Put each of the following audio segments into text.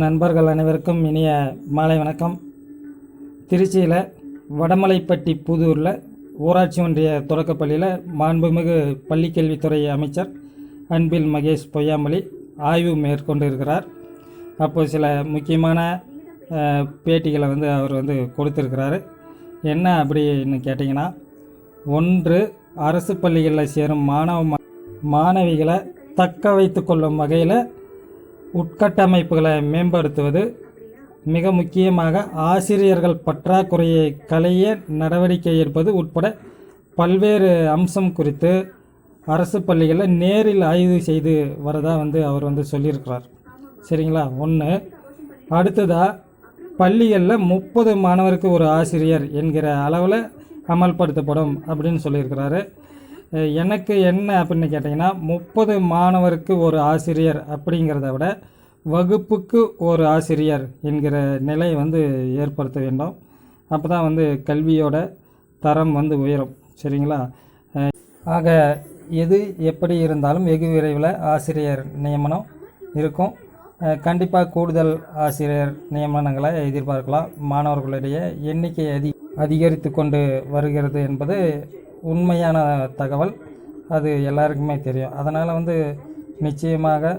நண்பர்கள் அனைவருக்கும் இனிய மாலை வணக்கம். திருச்சியில் வடமலைப்பட்டி புதூரில் ஊராட்சி ஒன்றிய தொடக்கப்பள்ளியில் மாண்புமிகு பள்ளிக்கல்வித்துறை அமைச்சர் அன்பில் மகேஷ் பொய்யாமொழி ஆய்வு மேற்கொண்டு இருக்கிறார் அப்போ சில முக்கியமான பேட்டிகளை வந்து அவர் வந்து கொடுத்துருக்கிறாரு. என்ன அப்படின்னு கேட்டிங்கன்னா ஒன்று அரசு பள்ளிகளில் சேரும் மாணவ மா- மாணவிகளை தக்க வைத்து கொள்ளும் வகையில் உட்கட்டமைப்புகளை மேம்படுத்துவது மிக முக்கியமாக ஆசிரியர்கள் பற்றாக்குறையை களைய நடவடிக்கை எடுப்பது உட்பட பல்வேறு அம்சம் குறித்து அரசு பள்ளிகளில் நேரில் ஆய்வு செய்து வரதா வந்து அவர் வந்து சொல்லியிருக்கிறார். சரிங்களா? ஒன்று அடுத்ததாக பள்ளிகளில் முப்பது மாணவருக்கு ஒரு ஆசிரியர் என்கிற அளவில் அமல்படுத்தப்படும் அப்படின்னு சொல்லியிருக்கிறாரு. எனக்கு என்ன அப்படின்னு கேட்டிங்கன்னா முப்பது மாணவருக்கு ஒரு ஆசிரியர் அப்படிங்கிறத விட வகுப்புக்கு ஒரு ஆசிரியர் என்கிற நிலை வந்து ஏற்படுத்த வேண்டும். அப்போ தான் வந்து கல்வியோட தரம் வந்து உயரும். சரிங்களா? ஆக எது எப்படி இருந்தாலும் வெகு விரைவில் ஆசிரியர் நியமனம் இருக்கும். கண்டிப்பாக கூடுதல் ஆசிரியர் நியமனங்களை எதிர்பார்க்கலாம். மாணவர்களுடைய எண்ணிக்கை அதி அதிகரித்து கொண்டு வருகிறது என்பது உண்மையான தகவல் அது எல்லாருக்குமே தெரியும். அதனால் வந்து நிச்சயமாக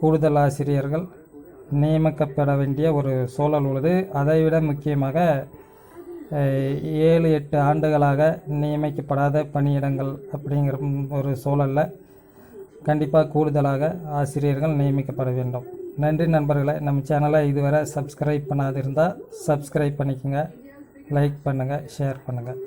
கூடுதல் ஆசிரியர்கள் நியமிக்கப்பட வேண்டிய ஒரு சூழல் உள்ளது. அதைவிட முக்கியமாக ஏழு எட்டு ஆண்டுகளாக நியமிக்கப்படாத பணியிடங்கள் அப்படிங்கிற ஒரு சூழலில் கண்டிப்பாக கூடுதலாக ஆசிரியர்கள் நியமிக்கப்பட வேண்டும். நன்றி நண்பர்களே. நம்ம சேனலை இதுவரை சப்ஸ்கிரைப் பண்ணாதிருந்தால் சப்ஸ்கிரைப் பண்ணிக்கோங்க லைக் பண்ணுங்கள் ஷேர் பண்ணுங்கள்